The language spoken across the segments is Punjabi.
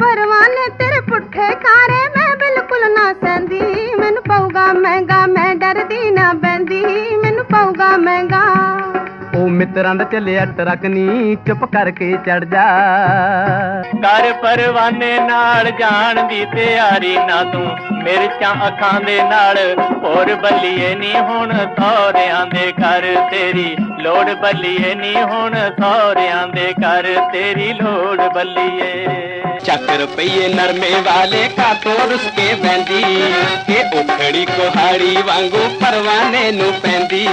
ਪਰਵਾਨੇ ਤੇਰੇ ਪੁੱਠੇ ਖਾਰੇ ਮੈਂ ਬਿਲਕੁਲ ਨਾ ਸਹਿੰਦੀ। ਮੈਨੂੰ ਪਊਗਾ ਮਹਿੰਗਾ ਮੈਂ ਡਰਦੀ ਨਾ ਬੈੰਦੀ ਮੈਨੂੰ ਪਊਗਾ ਮਹਿੰਗਾ। ਉਹ ਮਿੱਤਰਾਂ ਦਾ ਚੱਲਿਆ ਟਰੱਕ ਨੀ ਚੁੱਪ ਕਰਕੇ ਚੜ ਜਾ। ਕਰ ਪਰਵਾਨੇ ਨਾਲ ਜਾਣ ਦੀ ਤਿਆਰੀ ਨਾ ਤੂੰ। ਮਿਰਚਾਂ ਅੱਖਾਂ ਦੇ ਨਾਲ ਹੋਰ ਬੱਲੀਏ ਨਹੀਂ ਹੁਣ ਸਹੁਰਿਆਂ ਦੇ ਘਰ ਤੇਰੀ। ਲੋੜ ਬੱਲੀਏ ਨਹੀਂ ਹੁਣ ਸਹੁਰਿਆਂ ਦੇ ਘਰ ਤੇਰੀ। ਲੋੜ ਬੱਲੀਏ। ਚੱਕ ਰੁਪਈਏ ਨਰਮੇ ਵਾਲੇ ਕਾਤੋਂ ਰੁਸ ਕੇ ਬੈੰਦੀ ਇਹ ਉਖੜੀ ਕੁਹਾੜੀ ਵਾਂਗੂ ਪਰਵਾਨੇ ਨੂੰ ਪੈਂਦੀ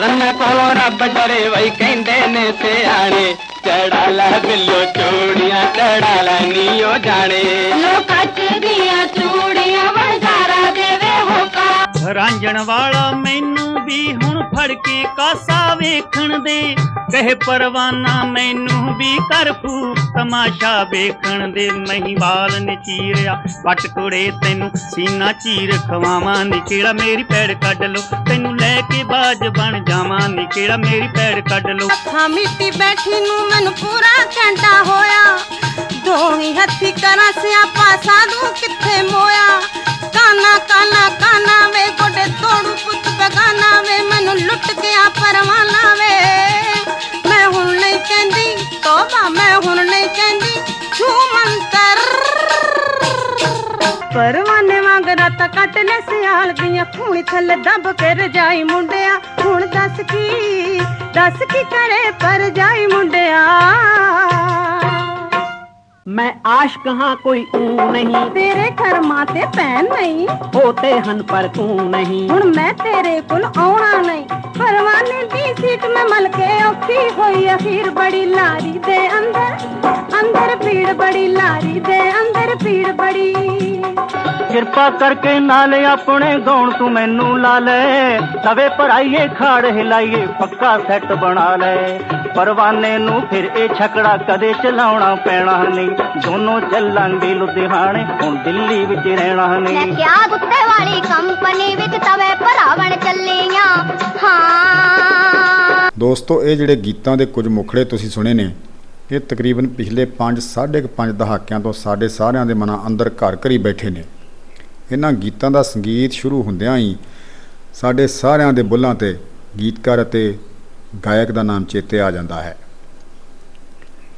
ਰੰਨਾ ਕੋਲੋਂ ਰੱਬ ਡਰੇ ਵਈ ਕਹਿੰਦੇ ਨੇ ਸਿਆਣੇ ਚੜਾ ਲੈ ਬਿੱਲੋ ਚੂੜੀਆਂ ਚੜਾ ਲੈ ਨੀਓ ਜਾਣੇ ਲੋਕਾਂ ਚ ਦੀਆਂ ਚੂੜੀਆਂ ਵਣਜਾਰਾ ਦੇਵੇ ਹੋਕਾ ਰਾਂਝਣ ਵਾਲਾ ਮੈਨੂੰ ਵੀ ਹੁਣ ਫੜ ਕੇ ਕਾਸਾ ਵੇਖਣ ਦੇ। ਕਹੇ ਪਰਵਾਨਾ, ਮੈਨੂੰ ਵੀ ਕਰ ਫੂਕ ਤਮਾਸ਼ਾ ਵੇਖਣ ਦੇ। ਮਹੀਵਾਲ ਨੇ ਚੀਰਿਆ ਪੱਟ ਕੁੜੇ ਤੈਨੂੰ ਸੀਨਾ ਚੀਰ ਖਵਾਵਾਂ। ਨੀ ਮੇਰੀ ਪੈੜ ਕੱਢ ਲੋ ਤੈਨੂੰ ਲੈ ਕੇ ਬਾਜ ਬਣ ਜਾਵਾਂ। ਨੀ ਕਿਹੜਾ ਮੇਰੀ ਪੈੜ ਕੱਢ ਲੋ ਹੱਥਾਂ ਮਿੱਟੀ ਬੈਠੀ ਨੂੰ ਮੈਨੂੰ ਪੂਰਾ ਘੰਟਾ ਹੋਇਆ। ਦੋਹੀ ਹੱਥੀ ਕਰਾਂ ਸਿਆਪਾ, ਸਾਧੂ ਕਿੱਥੇ ਮੋਇਆ? ਕਾਨਾ ਕਾਨਾ ਕਾਨਾ ਵੇ ਗੋਡੇ ਤੋੜੂ ਪੁੱਤ ਬਗਾਨਾ ਵੇ ਮੈਨੂੰ ਲੁੱਟ ਗਿਆ ਪਰਵਾਨਾ ਵੇ ਮੈਂ ਹੁਣ ਨਹੀਂ ਕਹਿੰਦੀ ਤੋਬਾ, ਮੈਂ ਹੁਣ ਨਹੀਂ ਕਹਿੰਦੀ ਛੂ ਮੰਤਰ ਪਰਵਾਨੇ ਵਾਂਗ ਰਾਤ ਕੱਟ ਲੈ ਸਿਆਲ ਦੀਆਂ, ਖੂਣੀ ਥੱਲੇ ਦੱਬ ਕੇ ਰਜਾਈ ਮੁੰਡਿਆ। ਹੁਣ ਦੱਸ ਕੀ ਦੱਸ ਕੀ ਕਰੇ ਪਰ ਜਾਈ ਮੁੰਡਿਆ। ਮੈਂ ਆਸ਼ਕ ਹਾਂ ਕੋਈ ਊ ਨਹੀਂ ਤੇਰੇ ਕਰਮਾਂ ਤੇ ਭੈਣ ਨਹੀਂ ਹੋਤੇ ਹਨ ਪਰ ਤੂੰ ਨਹੀਂ ਹੁਣ ਮੈਂ ਤੇਰੇ ਕੋਲ ਆਉਣਾ ਨਹੀਂ ਪਰਵਾਨੇ ਦੀ ਸੀਟ ਮੈਂ ਮਲ ਕੇ ਔਖੀ ਹੋਈ ਅਖੀਰ ਬੜੀ ਲਾਰੀ ਦੇ ਅੰਦਰ ਅੰਦਰ ਭੀੜ ਬੜੀ ਲਾਰੀ ਦੇ ਅੰਦਰ ਭੀੜ ਬੜੀ। ਕਿਰਪਾ ਕਰਕੇ ਨਾਲ ਆਪਣੇ ਗਾਉਣ ਤੂੰ ਮੈਨੂੰ ਲਾ ਲੈ। ਤਵੇ ਭਰਾਈਏ ਖਾੜ ਹਿਲਾਈਏ ਪੱਕਾ ਸੈੱਟ ਬਣਾ ਲੈ। ਪਰਵਾਨੇ ਨੂੰ ਫਿਰ ਇਹ ਛਕੜਾ ਕਦੇ ਚਲਾਉਣਾ ਪੈਣਾ ਨਹੀਂ। ਦੋਨੋਂ ਚੱਲਾਂਗੇ ਲੁਧਿਆਣੇ ਹੁਣ ਦਿੱਲੀ ਵਿੱਚ ਰਹਿਣਾ ਮੈਂ ਨਹੀਂ ਕਿਆ ਗੁੱਤੇ ਵਾਲੀ ਕੰਪਨੀ ਵਿੱਚ ਤਵੇ ਭਰਾਵਣ ਚੱਲੀਆਂ। ਹਾਂ। ਦੋਸਤੋ ਇਹ ਜਿਹੜੇ ਗੀਤਾਂ ਦੇ ਕੁਝ ਮੁਖੜੇ ਤੁਸੀਂ ਸੁਣੇ ਨੇ ਇਹ ਤਕਰੀਬਨ ਪਿਛਲੇ 5 5.5 ਦਹਾਕਿਆਂ ਤੋਂ ਸਾਡੇ ਸਾਰਿਆਂ ਦੇ ਮਨਾਂ ਅੰਦਰ ਘਰ ਘਰੀ ਬੈਠੇ ਨੇ। ਇਹਨਾਂ ਗੀਤਾਂ ਦਾ ਸੰਗੀਤ ਸ਼ੁਰੂ ਹੁੰਦਿਆਂ ਹੀ ਸਾਡੇ ਸਾਰਿਆਂ ਦੇ ਬੁੱਲਾਂ ਤੇ ਗੀਤਕਾਰ ਅਤੇ ਗਾਇਕ ਦਾ ਨਾਮ ਚੇਤੇ ਆ ਜਾਂਦਾ ਹੈ।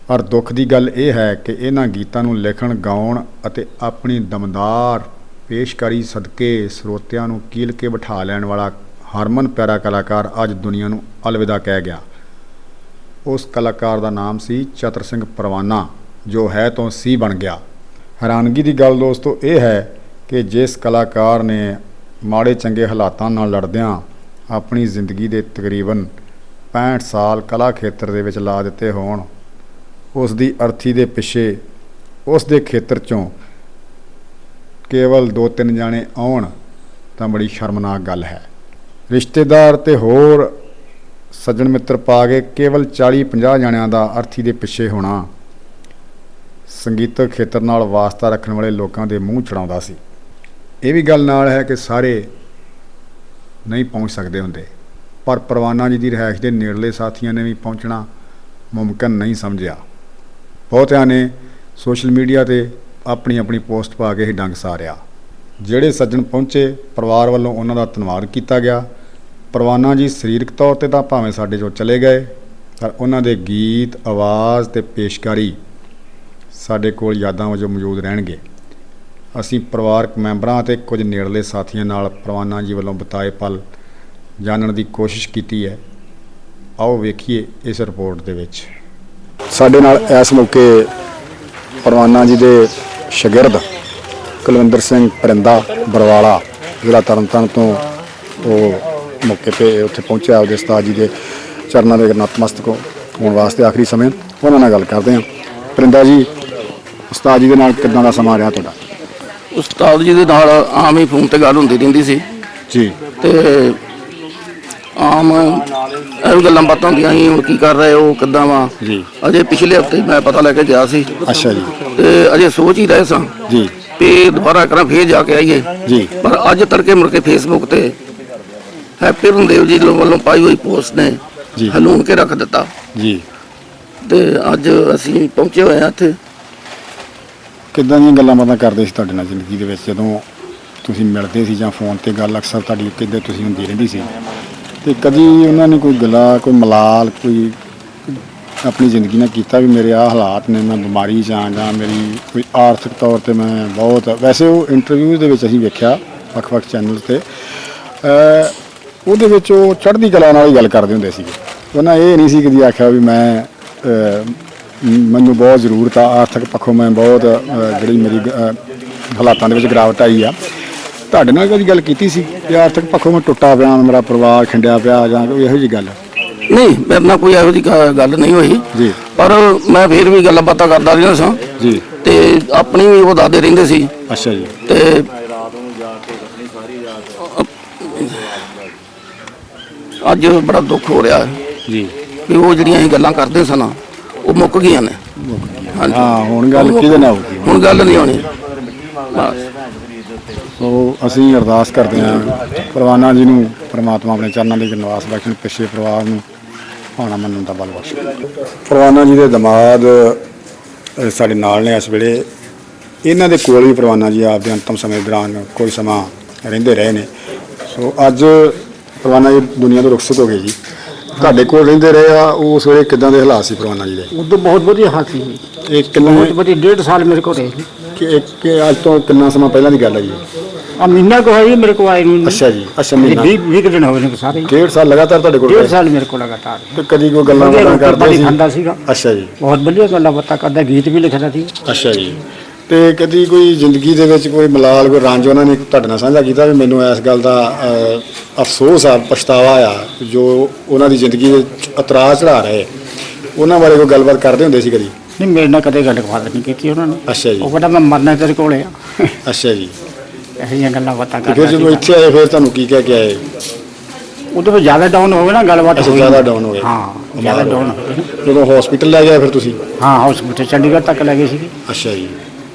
ਪਰ ਦੁੱਖ ਦੀ ਗੱਲ ਇਹ ਹੈ ਕਿ ਇਹਨਾਂ ਗੀਤਾਂ ਨੂੰ ਲਿਖਣ, ਗਾਉਣ ਅਤੇ ਆਪਣੀ ਦਮਦਾਰ, ਪੇਸ਼ਕਾਰੀ ਸਦਕੇ ਸਰੋਤਿਆਂ ਨੂੰ ਕੀਲ ਕੇ ਬਿਠਾ ਲੈਣ ਵਾਲਾ ਹਰਮਨ ਪਿਆਰਾ ਕਲਾਕਾਰ ਅੱਜ ਦੁਨੀਆ ਨੂੰ ਅਲਵਿਦਾ ਕਹਿ ਗਿਆ। ਉਸ ਕਲਾਕਾਰ ਦਾ ਨਾਮ ਸੀ ਚਤਰ ਸਿੰਘ ਪਰਵਾਨਾ, ਜੋ ਹੈ ਤੋਂ ਸੀ ਬਣ ਗਿਆ। ਹੈਰਾਨਗੀ ਦੀ ਗੱਲ ਦੋਸਤੋ ਇਹ ਹੈ ਕਿ ਜਿਸ ਕਲਾਕਾਰ ਨੇ ਮਾੜੇ ਚੰਗੇ ਹਾਲਾਤਾਂ ਨਾਲ ਲੜਦਿਆਂ ਆਪਣੀ ਜ਼ਿੰਦਗੀ ਦੇ ਤਕਰੀਬਨ 65 ਸਾਲ ਕਲਾ ਖੇਤਰ ਦੇ ਵਿੱਚ ਲਾ ਦਿੱਤੇ ਹੋਣ, ਉਸ ਦੀ ਅਰਥੀ ਦੇ ਪਿੱਛੇ ਉਸ ਦੇ ਖੇਤਰ ਚੋਂ ਕੇਵਲ ਦੋ ਤਿੰਨ ਜਾਣੇ ਆਉਣ ਤਾਂ ਬੜੀ ਸ਼ਰਮਨਾਕ ਗੱਲ ਹੈ। ਰਿਸ਼ਤੇਦਾਰ ਤੇ ਹੋਰ ਸੱਜਣ ਮਿੱਤਰ ਪਾ ਕੇ ਕੇਵਲ 40-50 ਜਣਿਆਂ ਦਾ ਅਰਥੀ ਦੇ ਪਿੱਛੇ ਹੋਣਾ। ਸੰਗੀਤਕ ਖੇਤਰ ਨਾਲ ਵਾਸਤਾ ਰੱਖਣ ਵਾਲੇ ਲੋਕਾਂ ਦੇ ਮੂੰਹ ਚੜਾਉਂਦਾ ਸੀ। ਇਹ ਵੀ ਗੱਲ ਨਾਲ ਹੈ ਕਿ ਸਾਰੇ ਨਹੀਂ ਪਹੁੰਚ ਸਕਦੇ ਹੁੰਦੇ। ਪਰ ਪਰਵਾਨਾ ਜੀ ਦੀ ਰਿਹਾਇਸ਼ ਦੇ ਨੇੜਲੇ ਸਾਥੀਆਂ ਨੇ ਵੀ ਪਹੁੰਚਣਾ ਮੁਮਕਿਨ ਨਹੀਂ ਸਮਝਿਆ। ਬਹੁਤਿਆਂ ਨੇ ਸੋਸ਼ਲ ਮੀਡੀਆ ਤੇ ਆਪਣੀ ਆਪਣੀ ਪੋਸਟ ਪਾ ਕੇ ਹੀ ਡੰਗ ਸਾਰਿਆ। ਜਿਹੜੇ ਸੱਜਣ ਪਹੁੰਚੇ, ਪਰਿਵਾਰ ਵੱਲੋਂ ਉਹਨਾਂ ਦਾ ਧੰਨਵਾਦ ਕੀਤਾ ਗਿਆ। ਪਰਵਾਨਾ ਜੀ ਸਰੀਰਕ ਤੌਰ ਤੇ ਤਾਂ ਭਾਵੇਂ ਸਾਡੇ ਚੋਂ ਚਲੇ ਗਏ, ਪਰ ਉਹਨਾਂ ਦੇ ਗੀਤ, ਆਵਾਜ਼ ਤੇ ਪੇਸ਼ਕਾਰੀ ਸਾਡੇ ਕੋਲ ਯਾਦਾਂ ਵਜੋਂ ਮੌਜੂਦ ਰਹਿਣਗੇ। ਅਸੀਂ ਪਰਿਵਾਰਕ ਮੈਂਬਰਾਂ ਅਤੇ ਕੁਝ ਨੇੜਲੇ ਸਾਥੀਆਂ ਨਾਲ ਪਰਵਾਨਾ ਜੀ ਵੱਲੋਂ ਬਤਾਏ ਪਲ ਜਾਣਨ ਦੀ ਕੋਸ਼ਿਸ਼ ਕੀਤੀ ਹੈ। ਆਓ ਵੇਖੀਏ ਇਸ ਰਿਪੋਰਟ ਦੇ ਵਿੱਚ। ਸਾਡੇ ਨਾਲ ਇਸ ਮੌਕੇ ਪਰਵਾਨਾ ਜੀ ਦੇ ਸ਼ਾਗਿਰਦ ਕੁਲਵਿੰਦਰ ਸਿੰਘ ਪਰਿੰਦਾ ਬਰਵਾਲਾ, ਜ਼ਿਲ੍ਹਾ ਤਰਨਤਾਰਨ ਤੋਂ ਉਹ ਮੌਕੇ ਤੇ ਉੱਥੇ ਪਹੁੰਚਿਆ ਉਹਦੇ ਉਸਤਾਦ ਜੀ ਦੇ ਚਰਨਾਂ ਦੇ ਨਤਮਸਤਕ ਹੋਣ ਵਾਸਤੇ ਆਖਰੀ ਸਮੇਂ ਉਹਨਾਂ ਨਾਲ ਗੱਲ ਕਰਦੇ ਹਾਂ। ਪਰਿੰਦਾ ਜੀ ਉਸਤਾਦ ਜੀ ਦੇ ਨਾਲ ਕਿੱਦਾਂ ਦਾ ਸਮਾਂ ਰਿਹਾ ਤੁਹਾਡਾ? ਉਸਤਾਦ ਜੀ ਦੇ ਨਾਲ ਆਮ ਹੀ ਫੋਨ ਤੇ ਗੱਲ ਹੁੰਦੀ ਰਹਿੰਦੀ ਸੀ। ਜੀ। ਤੇ ਆਮ ਇਹ ਗੱਲਾਂ ਬਾਤਾਂ ਹੁੰਦੀਆਂ ਸੀ ਹੁਣ ਕੀ ਕਰ ਰਹੇ ਹੋ ਕਿੱਦਾਂ ਵਾ? ਜੀ। ਅਜੇ ਪਿਛਲੇ ਹਫ਼ਤੇ ਮੈਂ ਪਤਾ ਲੈ ਕੇ ਗਿਆ ਸੀ। ਅੱਛਾ ਜੀ। ਤੇ ਅਜੇ ਸੋਚ ਹੀ ਰਹੇ ਸਾਂ ਜੀ। ਵੀ ਦੁਬਾਰਾ ਕਰਾਂ ਫੇਰ ਜਾ ਕੇ ਆਈਏ। ਜੀ। ਪਰ ਅੱਜ ਤੜਕੇ ਮੁੜ ਕੇ ਫੇਸਬੁੱਕ ਤੇ ਹੈਪੀ ਰਣਦੇਵ ਜੀ ਵੱਲੋਂ ਪਾਈ ਹੋਈ ਪੋਸਟ ਨੇ ਜੀ। ਹਲੂਣ ਕੇ ਰੱਖ ਦਿੱਤਾ। ਜੀ। ਤੇ ਅੱਜ ਅਸੀਂ ਪਹੁੰਚੇ ਹੋਏ ਹਾਂ ਇੱਥੇ। ਕਿੱਦਾਂ ਦੀਆਂ ਗੱਲਾਂ ਬਾਤਾਂ ਕਰਦੇ ਸੀ ਤੁਹਾਡੇ ਨਾਲ ਜ਼ਿੰਦਗੀ ਦੇ ਵਿੱਚ? ਜਦੋਂ ਤੁਸੀਂ ਮਿਲਦੇ ਸੀ ਜਾਂ ਫੋਨ ਤੇ ਗੱਲ ਅਕਸਰ ਤੁਹਾਡੀ ਕਿੱਦਾਂ ਤੁਸੀਂ ਹੁੰਦੀ ਰਹਿੰਦੀ ਸੀ। ਤੇ ਕਦੀ ਉਹਨਾਂ ਨੇ ਕੋਈ ਗੱਲਾਂ ਕੋਈ ਮਲਾਲ ਕੋਈ ਆਪਣੀ ਜ਼ਿੰਦਗੀ ਨਾਲ ਕੀਤਾ ਵੀ ਮੇਰੇ ਆ ਹਾਲਾਤ ਨੇ ਮੈਂ ਬਿਮਾਰੀ ਆਂ ਜਾਂ ਮੇਰੀ ਕੋਈ ਆਰਥਿਕ ਤੌਰ ਤੇ ਮੈਂ ਬਹੁਤ ਵੈਸੇ ਉਹ ਇੰਟਰਵਿਊ ਦੇ ਵਿੱਚ ਅਸੀਂ ਵੇਖਿਆ ਵੱਖ-ਵੱਖ ਚੈਨਲ ਤੇ। ਉਹਦੇ ਵਿੱਚ ਉਹ ਚੜ੍ਹਦੀ ਕਲਾ ਨਾਲ ਹੀ ਗੱਲ ਕਰਦੇ ਹੁੰਦੇ ਸੀਗੇ। ਉਹਨਾਂ ਇਹ ਨਹੀਂ ਸੀ ਕਦੀ ਆਖਿਆ ਵੀ ਮੈਂ ਮੈਨੂੰ ਬਹੁਤ ਜ਼ਰੂਰਤ ਆ ਆਰਥਿਕ ਪੱਖੋਂ ਮੈਂ ਬਹੁਤ ਜਿਹੜੀ ਮੇਰੀ ਹਾਲਾਤਾਂ ਦੇ ਵਿੱਚ ਗਿਰਾਵਟ ਆਈ ਆ। ਤੁਹਾਡੇ ਨਾਲ ਕਦੀ ਗੱਲ ਕੀਤੀ ਸੀ ਕਿ ਆਰਥਿਕ ਪੱਖੋਂ ਮੈਂ ਟੁੱਟਾ ਪਿਆ ਮੇਰਾ ਪਰਿਵਾਰ ਖਿੰਡਿਆ ਪਿਆ ਜਾਂ ਕੋਈ ਇਹੋ ਜਿਹੀ ਗੱਲ? ਨਹੀਂ ਮੇਰੇ ਨਾਲ ਕੋਈ ਇਹੋ ਜਿਹੀ ਗੱਲ ਨਹੀਂ ਹੋਈ। ਜੀ। ਪਰ ਮੈਂ ਫਿਰ ਵੀ ਗੱਲਾਂ ਬਾਤਾਂ ਕਰਦਾ ਰਿਹਾ ਸਾਂ। ਜੀ। ਤੇ ਆਪਣੀ ਵੀ ਉਹ ਦੱਸਦੇ ਰਹਿੰਦੇ ਸੀ। ਅੱਛਾ ਜੀ। ਤੇ ਅੱਜ ਬੜਾ ਦੁੱਖ ਹੋ ਰਿਹਾ ਹੈ ਜੀ। ਵੀ ਉਹ ਜਿਹੜੀਆਂ ਅਸੀਂ ਗੱਲਾਂ ਕਰਦੇ ਸਨ ਉਹ ਮੁੱਕ ਗਈਆਂ ਨੇ। ਹਾਂਜੀ। ਹਾਂ ਹੁਣ ਗੱਲ ਕਿਹਦੇ ਨਾਲ ਹੋਊਗੀ? ਹੁਣ ਗੱਲ ਨਹੀਂ ਹੋਣੀ। ਬਸ। ਸੋ ਅਸੀਂ ਅਰਦਾਸ ਕਰਦੇ ਹਾਂ ਪਰਵਾਨਾ ਜੀ ਨੂੰ ਪ੍ਰਮਾਤਮਾ ਆਪਣੇ ਚਰਨਾਂ ਦੇ ਵਿੱਚ ਨਿਵਾਸ ਬਖਸ਼ਣ ਪਿੱਛੇ ਪਰਿਵਾਰ ਨੂੰ ਭਾਣਾ ਮੰਨਣ ਦਾ ਬਲ ਬਖਸ਼ੇ। ਪਰਵਾਨਾ ਜੀ ਦੇ ਦਮਾਦ ਅ, ਸਾਡੇ ਨਾਲ ਨੇ ਇਸ ਵੇਲੇ। ਇਹਨਾਂ ਦੇ ਕੋਲ ਵੀ ਪਰਵਾਨਾ ਜੀ ਆਪਦੇ ਅੰਤਮ ਸਮੇਂ ਦੌਰਾਨ ਕੋਈ ਸਮਾਂ ਰਹਿੰਦੇ ਰਹੇ ਨੇ। ਸੋ ਅੱਜ ਪਰਵਾਨਾ ਜੀ ਦੁਨੀਆ ਤੋਂ ਰੁਖਸਤ ਹੋ ਗਏ ਜੀ। ਤੁਹਾਡੇ ਕੋਲ ਰਹਿੰਦੇ ਰਹੇ ਆ ਉਸ ਵੇਲੇ ਕਿਦਾਂ ਦੇ ਹਾਲਾਤ ਸੀ ਪਰਵਾਨਾ ਜੀ ਦੇ? ਉਦੋਂ ਬਹੁਤ ਵਧੀਆ ਹਾਲ ਸੀ ਜੀ। ਇਹ ਕਿੰਨੇ ਬਹੁਤ ਵਧੀਆ ਡੇਢ ਸਾਲ ਮੇਰੇ ਕੋਲ ਰਹੇ ਕਿ ਕਿ ਅੱਜ ਤੋਂ ਕਿੰਨਾ ਸਮਾਂ ਪਹਿਲਾਂ ਦੀ ਗੱਲ ਹੈ ਜੀ? ਆ ਮਹੀਨਾ ਕੋ ਹੋਈ ਮੇਰੇ ਕੋਲ ਆਏ ਨੂੰ ਅੱਛਾ ਜੀ ਅੱਛਾ ਮਹੀਨਾ। 20 20 ਦਿਨ ਹੋਏ ਨੇ ਸਾਰੇ। ਡੇਢ ਸਾਲ ਲਗਾਤਾਰ ਤੁਹਾਡੇ ਕੋਲ ਡੇਢ ਰਹੇ ਸਾਲ ਮੇਰੇ ਕੋਲ ਲਗਾਤਾਰ। ਤੇ ਕਦੀ ਕੋਈ ਗੱਲਾਂ ਵਧੀਆ ਬਾਤਾਂ ਰੋਟੀ ਕਰਦੇ ਪਾਣੀ ਸੀ? ਖਾਂਦਾ ਸੀਗਾ। ਅੱਛਾ ਜੀ। ਬਹੁਤ ਵਧੀਆ ਗੱਲਾਂ ਬਾਤਾਂ ਕਰਦਾ ਗੀਤ ਵੀ ਲਿਖਦਾ ਸੀ। ਅੱਛਾ ਜੀ। ਤੇ ਕਦੀ ਕੋਈ ਜ਼ਿੰਦਗੀ ਦੇ ਵਿੱਚ ਕੋਈ ਮਲਾਲ ਕੋਈ ਰੰਜ ਉਹਨਾਂ ਨੇ ਤੁਹਾਡੇ ਨਾਲ ਸਾਂਝਾ ਕੀਤਾ ਵੀ ਮੈਨੂੰ ਇਸ ਗੱਲ ਦਾ ਅਫਸੋਸ ਆ ਪਛਤਾਵਾ ਆ ਜੋ ਉਹਨਾਂ ਦੀ ਜ਼ਿੰਦਗੀ ਵਿੱਚ ਉਤਰਾਅ ਚੜਾ ਰਹੇ। ਉਹਨਾਂ ਬਾਰੇ ਕੋਈ ਗੱਲਬਾਤ ਕਰਦੇ ਹੁੰਦੇ ਸੀ ਕਦੀ? ਨਹੀਂ ਮੇਰੇ ਨਾਲ ਕਦੇ ਗੱਲ ਬਾਤ ਨਹੀਂ ਕੀਤੀ ਉਹਨਾਂ ਨੇ। ਅੱਛਾ ਜੀ। ਉਹ ਕਹਿੰਦਾ ਮੈਂ ਮਰਨਾ ਤੇਰੇ ਕੋਲੇ ਆ। ਅੱਛਾ ਜੀ। ਇਹੋ ਜਿਹੀਆਂ ਗੱਲਾਂ ਬਾਤਾਂ ਤੇ ਫਿਰ ਕਰਦਾ ਜਦੋਂ ਇੱਥੇ ਆਏ ਫਿਰ ਤੁਹਾਨੂੰ ਕੀ ਕਹਿ ਕੇ ਆਏ? ਉਦੋਂ ਤੋਂ ਜ਼ਿਆਦਾ ਡਾਊਨ ਹੋ ਗਿਆ ਨਾ ਗੱਲਬਾਤ ਅੱਛਾ ਹੋਈ ਜ਼ਿਆਦਾ ਡਾਊਨ ਹੋ ਗਏ। ਹਾਂ ਜ਼ਿਆਦਾ ਡਾਊਨ ਹੋ ਗਏ। ਜਦੋਂ ਹਸਪੀਟਲ ਲੈ ਗਏ ਫਿਰ ਤੁਸੀਂ? ਹਾਂ ਹਸਪੀਟਲ ਚੰਡੀਗੜ੍ਹ ਤੱਕ ਲੈ ਗਏ ਸੀ ਅੱਛਾ ਜੀ।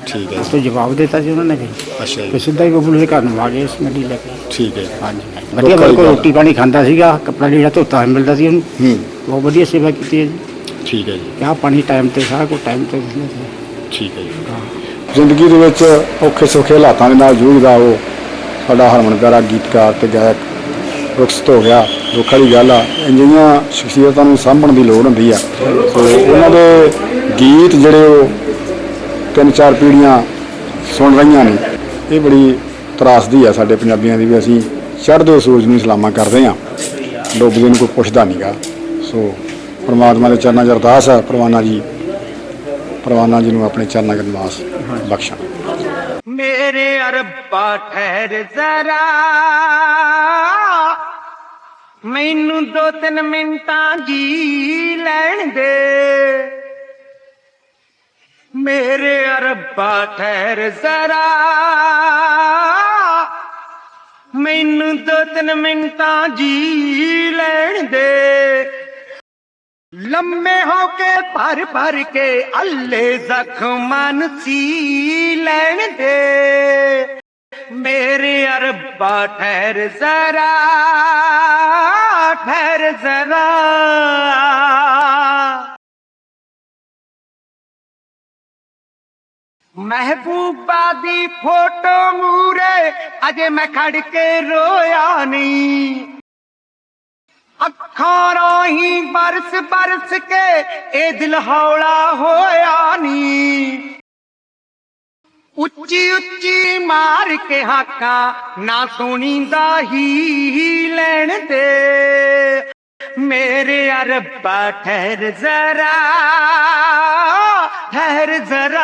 ਠੀਕ ਹੈ। ਤੋਂ ਜਵਾਬ ਦਿੱਤਾ ਸੀ ਉਹਨਾਂ ਨੇ ਫਿਰ। ਅੱਛਾ ਤੇ ਜੀ ਸਿੱਧਾ ਹੀ ਬੱਬੂ ਦੇ ਘਰ ਨੂੰ ਆ ਗਏ ਇਸ ਗੱਡੀ ਲੈ ਕੇ। ਠੀਕ ਹੈ। ਹਾਂਜੀ। ਵਧੀਆ ਕੋਲ ਰੋਟੀ ਪਾਣੀ ਖਾਂਦਾ ਸੀਗਾ ਕੱਪੜਾ ਲੀੜਾ ਧੋਤਾ ਮਿਲਦਾ ਸੀ ਉਹਨੂੰ। ਹੂੰ। ਬਹੁਤ ਵਧੀਆ ਸੇਵਾ ਕੀਤੀ ਹੈ ਜੀ। ਠੀਕ ਹੈ ਜੀ। ਚਾਹ ਪਾਣੀ ਟਾਈਮ ਤੇ ਸਾਰਾ ਕੁਝ ਟਾਈਮ ਤੇ। ਦਿੰਦੇ ਸੀ ਠੀਕ ਹੈ ਜੀ। ਜ਼ਿੰਦਗੀ ਦੇ ਵਿੱਚ ਔਖੇ ਸੌਖੇ ਹਾਲਾਤਾਂ ਦੇ ਨਾਲ ਜੂਝਦਾ ਉਹ ਸਾਡਾ ਹਰਮਨ ਪਿਆਰਾ ਗੀਤਕਾਰ ਤੇ ਗਾਇਕ ਰੁਖਸਤ ਹੋ ਗਿਆ। ਦੁੱਖ ਵਾਲੀ ਗੱਲ ਆ ਇੰਜੀਆਂ ਸ਼ਖਸੀਅਤਾਂ ਨੂੰ ਸਾਂਭਣ ਦੀ ਲੋੜ ਹੁੰਦੀ ਆ। ਸੋ ਉਹਨਾਂ ਦੇ ਗੀਤ ਜਿਹੜੇ ਉਹ ਤਿੰਨ ਚਾਰ ਪੀੜੀਆਂ ਸੁਣ ਰਹੀਆਂ ਨੇ। ਇਹ ਬੜੀ ਤਰਾਸਦੀ ਆ ਸਾਡੇ ਪੰਜਾਬੀਆਂ ਦੀ ਵੀ ਅਸੀਂ ਚੜ੍ਹਦੇ ਸੂਰਜ ਨੂੰ ਸਲਾਮਾਂ ਕਰਦੇ ਆ ਡੁੱਬਦੇ ਨੂੰ ਕੋਈ ਪੁੱਛਦਾ ਨਹੀਂਗਾ ਸੋ ਪਰਮਾਤਮਾ ਦੇ ਚਰਨਾਂ 'ਚ ਅਰਦਾਸ ਆ, ਪਰਵਾਨਾ ਜੀ ਪਰਵਾਨਾ ਜੀ ਨੂੰ ਆਪਣੇ ਚਰਨਾਂ 'ਚ ਨਿਵਾਸ ਬਖਸ਼ਣ ਮੇਰੇ ਅਰਬਾ ਠਹਿਰ ਜ਼ਰਾ। ਮੈਨੂੰ ਦੋ ਤਿੰਨ ਮਿੰਟਾਂ ਜੀ ਲੈਣ ਦੇ। ਮੇਰੇ ਅਰਬਾ ਠਹਿਰ ਜ਼ਰਾ ਮੈਨੂੰ ਦੋ ਤਿੰਨ ਮਿੰਟਾਂ ਜੀ ਲੈਣ ਦੇ ਲੰਮੇ ਹੋ ਕੇ ਭਰ ਭਰ ਕੇ ਅੱਲੇ ਜ਼ਖਮਾਂ ਨੂੰ ਸੀ ਲੈਣ ਦੇ ਮੇਰੇ ਅਰਬਾ ਠਹਿਰ ਜ਼ਰਾ ਠਹਿਰ ਜ਼ਰਾ ਮਹਿਬੂਬਾ ਦੀ ਫੋਟੋ ਮੂਰੇ ਅਜੇ ਮੈਂ ਖੜ ਕੇ ਰੋਇਆ ਨਹੀਂ ਅੱਖਾਂ ਰਾਹੀਂ ਬਰਸ ਬਰਸ ਕੇ ਇਹ ਦਿਲ ਹੌਲਾ ਹੋਇਆ ਨੀ ਉੱਚੀ ਉੱਚੀ ਮਾਰ ਕੇ ਹਾਕਾਂ ਨਾ ਸੁਣੀਂਦਾ ਹੀ ਲੈਣ ਦੇ ਮੇਰੇ ਅਰਬਾ ਠਹਿਰ ਜ਼ਰਾ ਠਹਿਰ ਜ਼ਰਾ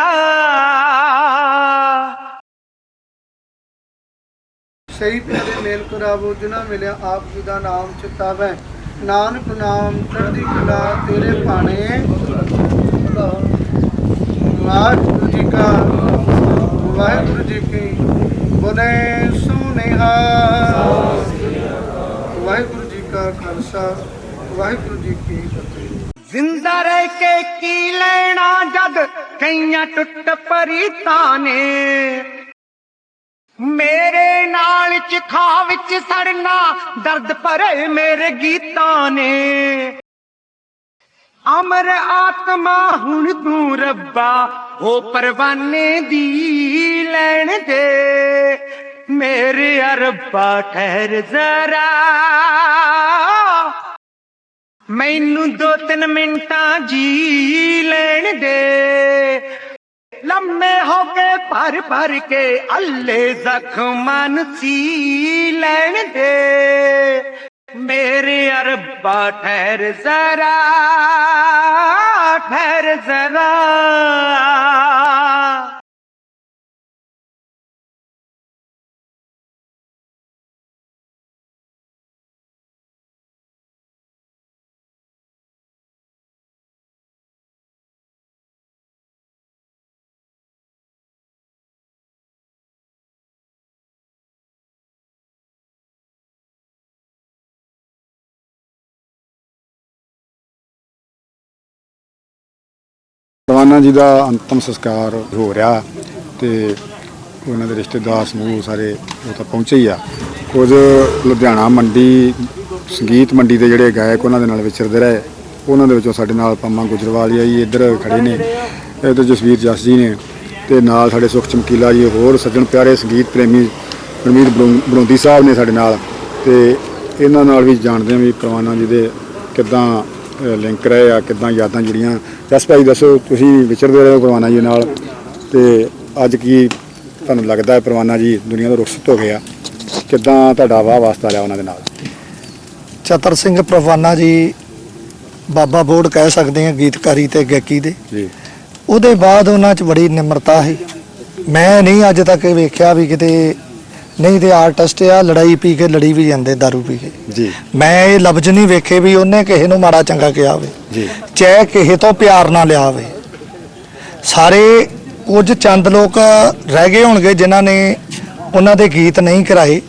ਸਹੀ ਪਿਆਰੇ ਮੇਲ ਕਰਾਵੋ ਜਿਨਾ ਮਿਲਿਆ ਆਪ ਜੀ ਦਾ ਨਾਮ ਚਿਤਾਵੈ ਨਾਨਕ ਨਾਮ ਚੜ੍ਹਦੀ ਕਲਾ ਤੇਰੇ ਭਾਣੇ ਵਾਹਿਗੁਰੂ ਜੀ ਕਾ ਵਾਹਿਗੁਰੂ ਜੀ ਕੀ ਬੋਲੇ ਸੁਨੇਹਾ ਵਾਹਿਗੁਰੂ ਜੀ ਕਾ ਖਾਲਸਾ ਵਾਹਿਗੁਰੂ ਜੀ ਕੀ ਫਤਿਹ ਜ਼ਿੰਦਾ ਰਹਿ ਕੇ ਕੀ ਲੈਣਾ ਜਦ ਕਈਆਂ ਟੁੱਟ ਪਰੀਤਾਂ ਨੇ? ਮੇਰੇ ਨਾਲ ਚਖਾ ਵਿੱਚ ਸੜਨਾ ਦਰਦ ਭਰੇ ਮੇਰੇ ਗੀਤਾਂ ਨੇ। ਅਮਰ ਆਤਮਾ ਹੁਣ ਤੂੰ ਰੱਬਾ ਹੋ ਪਰਵਾਨੇ ਦੀ ਲੈਣ ਦੇ। ਮੇਰੇ ਰੱਬਾ ਠਹਿਰ ਜ਼ਰਾ। ਮੈਨੂੰ ਦੋ ਤਿੰਨ ਮਿੰਟਾਂ ਜੀ ਲੈਣ ਦੇ। ਲੰਮੇ ਹੋ ਕੇ ਭਰ ਭਰ ਕੇ ਅੱਲੇ ਜ਼ਖਮਾਂ ਨੂੰ ਸੀ ਲੈਣ ਦੇ। ਮੇਰੇ ਅਰਬਾ ਠਹਿਰ ਜ਼ਰਾ ਠਹਿਰ ਜ਼ਰਾ। ਪਰਵਾਨਾ ਜੀ ਦਾ ਅੰਤਮ ਸੰਸਕਾਰ ਹੋ ਰਿਹਾ ਤੇ ਉਹਨਾਂ ਦੇ ਰਿਸ਼ਤੇਦਾਰ ਸਮੂਹ ਸਾਰੇ ਉਹ ਤਾਂ ਪਹੁੰਚੇ ਹੀ ਆ। ਕੁਝ ਲੁਧਿਆਣਾ ਮੰਡੀ, ਸੰਗੀਤ ਮੰਡੀ ਦੇ ਜਿਹੜੇ ਗਾਇਕ ਉਹਨਾਂ ਦੇ ਨਾਲ ਵਿਚਰਦੇ ਰਹੇ। ਉਹਨਾਂ ਦੇ ਵਿੱਚੋਂ ਸਾਡੇ ਨਾਲ ਪੰਮਾ ਗੁਜਰਵਾਲੀਆ ਜੀ ਇੱਧਰ ਖੜੇ ਨੇ। ਇੱਧਰ ਜਸਵੀਰ ਜਸ ਜੀ ਨੇ ਤੇ ਨਾਲ ਸਾਡੇ ਸੁਖ ਚਮਕੀਲਾ ਜੀ, ਹੋਰ ਸੱਜਣ ਪਿਆਰੇ ਸੰਗੀਤ ਪ੍ਰੇਮੀ ਰਮੀਤ ਬਰੌਂਦੀ ਸਾਹਿਬ ਨੇ ਸਾਡੇ ਨਾਲ। ਤੇ ਇਹਨਾਂ ਨਾਲ ਵੀ ਜਾਣਦੇ ਹਾਂ ਵੀ ਪਰਵਾਨਾ ਜੀ ਦੇ ਕਿੱਦਾਂ ਲਿੰਕ ਰਹੇ ਆ ਕਿੱਦਾਂ ਯਾਦਾਂ ਜੁੜੀਆਂ ਜਸ ਭਾਈ ਦੱਸੋ ਤੁਸੀਂ ਵਿਚਰਦੇ ਰਹੇ ਹੋ ਪਰਵਾਨਾ ਜੀ ਨਾਲ ਤੇ ਅੱਜ ਕੀ ਤੁਹਾਨੂੰ ਲੱਗਦਾ ਹੈ ਪਰਵਾਨਾ ਜੀ ਦੁਨੀਆ ਤੋਂ ਰੁਖਸਤ ਹੋ ਗਿਆ? ਕਿੱਦਾਂ ਤੁਹਾਡਾ ਵਾਹ ਵਾਸਤਾ ਰਿਹਾ ਉਹਨਾਂ ਦੇ ਨਾਲ? ਚਤਰ ਸਿੰਘ ਪ੍ਰਵਾਨਾ ਜੀ ਬਾਬਾ ਬੋੜ ਕਹਿ ਸਕਦੇ ਆ ਗੀਤਕਾਰੀ ਤੇ ਗਾਇਕੀ ਦੇ। ਜੀ। ਉਹਦੇ ਬਾਅਦ ਉਹਨਾਂ 'ਚ ਬੜੀ ਨਿਮਰਤਾ ਸੀ। ਮੈਂ ਨਹੀਂ ਅੱਜ ਤੱਕ ਵੇਖਿਆ ਵੀ ਕਿਤੇ ਨਹੀਂ ਤੇ ਆਰਟਿਸਟ ਆ ਲੜਾਈ ਪੀ ਕੇ ਲੜੀ ਵੀ ਜਾਂਦੇ दारू ਪੀ ਕੇ। ਜੀ। ਮੈਂ ਇਹ ਲਫ਼ਜ਼ ਨਹੀਂ ਵੇਖੇ ਵੀ ਉਹਨੇ ਕਿਸੇ ਨੂੰ ਮਾੜਾ ਚੰਗਾ ਕਿਹਾ ਹੋਵੇ। ਜੀ। ਚਾਹੇ ਕਿਸੇ ਤੋਂ ਪਿਆਰ ਨਾ ਲਿਆ ਹੋਵੇ। ਸਾਰੇ ਕੁਝ ਚੰਦ ਲੋਕ ਰਹਿ ਗਏ ਹੋਣਗੇ ਜਿਨ੍ਹਾਂ ਨੇ ਉਹਨਾਂ ਦੇ ਗੀਤ ਨਹੀਂ ਕਰਾਏ।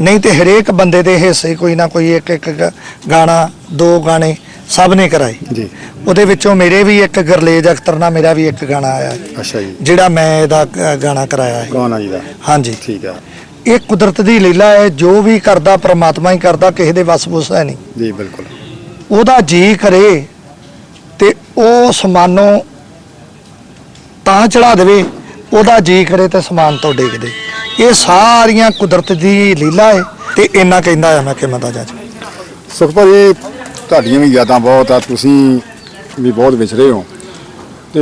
ਨਹੀਂ ਤੇ ਹਰੇਕ ਬੰਦੇ ਦੇ ਹਿੱਸੇ ਕੋਈ ਨਾ ਕੋਈ ਇੱਕ ਇੱਕ ਗਾਣਾ ਦੋ ਗਾਣੇ ਸਭ ਨੇ ਕਰਾਏ। ਜੀ। ਉਹਦੇ ਵਿੱਚੋਂ ਮੇਰੇ ਵੀ ਇੱਕ ਗਰਲੇਜ ਅਖਤਰ ਨਾਲ ਮੇਰਾ ਵੀ ਇੱਕ ਗਾਣਾ ਆਇਆ। ਅੱਛਾ ਜੀ। ਜਿਹੜਾ ਮੈਂ ਇਹਦਾ ਗਾਣਾ ਕਰਾਇਆ ਹੈ। ਪਰਵਾਨਾ ਜੀ ਦਾ? ਹਾਂਜੀ। ਠੀਕ ਆ। ਇਹ ਕੁਦਰਤ ਦੀ ਲੀਲਾ ਹੈ ਜੋ ਵੀ ਕਰਦਾ ਪ੍ਰਮਾਤਮਾ ਹੀ ਕਰਦਾ ਕਿਸੇ ਦੇ ਵੱਸ ਵੁਸ ਹੈ ਨਹੀਂ। ਜੀ ਬਿਲਕੁਲ। ਉਹਦਾ ਜੀ ਕਰੇ ਤੇ ਉਹ ਸਮਾਨੋਂ ਤਾਂ ਚੜਾ ਦੇਵੇ ਉਹਦਾ ਜੀ ਕਰੇ ਤੇ ਸਮਾਨ ਤੋਂ ਡੇਗ ਦੇ। ਇਹ ਸਾਰੀਆਂ ਕੁਦਰਤ ਦੀ ਲੀਲਾ ਹੈ ਤੇ ਇੰਨਾ ਕਹਿੰਦਾ ਆ ਮੈਂ ਕਿਵੇਂ ਦਾ ਜੱਜ ਸੁਖ ਭਾਜੀ ਤੁਹਾਡੀਆਂ ਵੀ ਯਾਦਾਂ ਬਹੁਤ ਆ ਤੁਸੀਂ ਵੀ ਬਹੁਤ ਵਿਚਰੇ ਹੋ। ਤੇ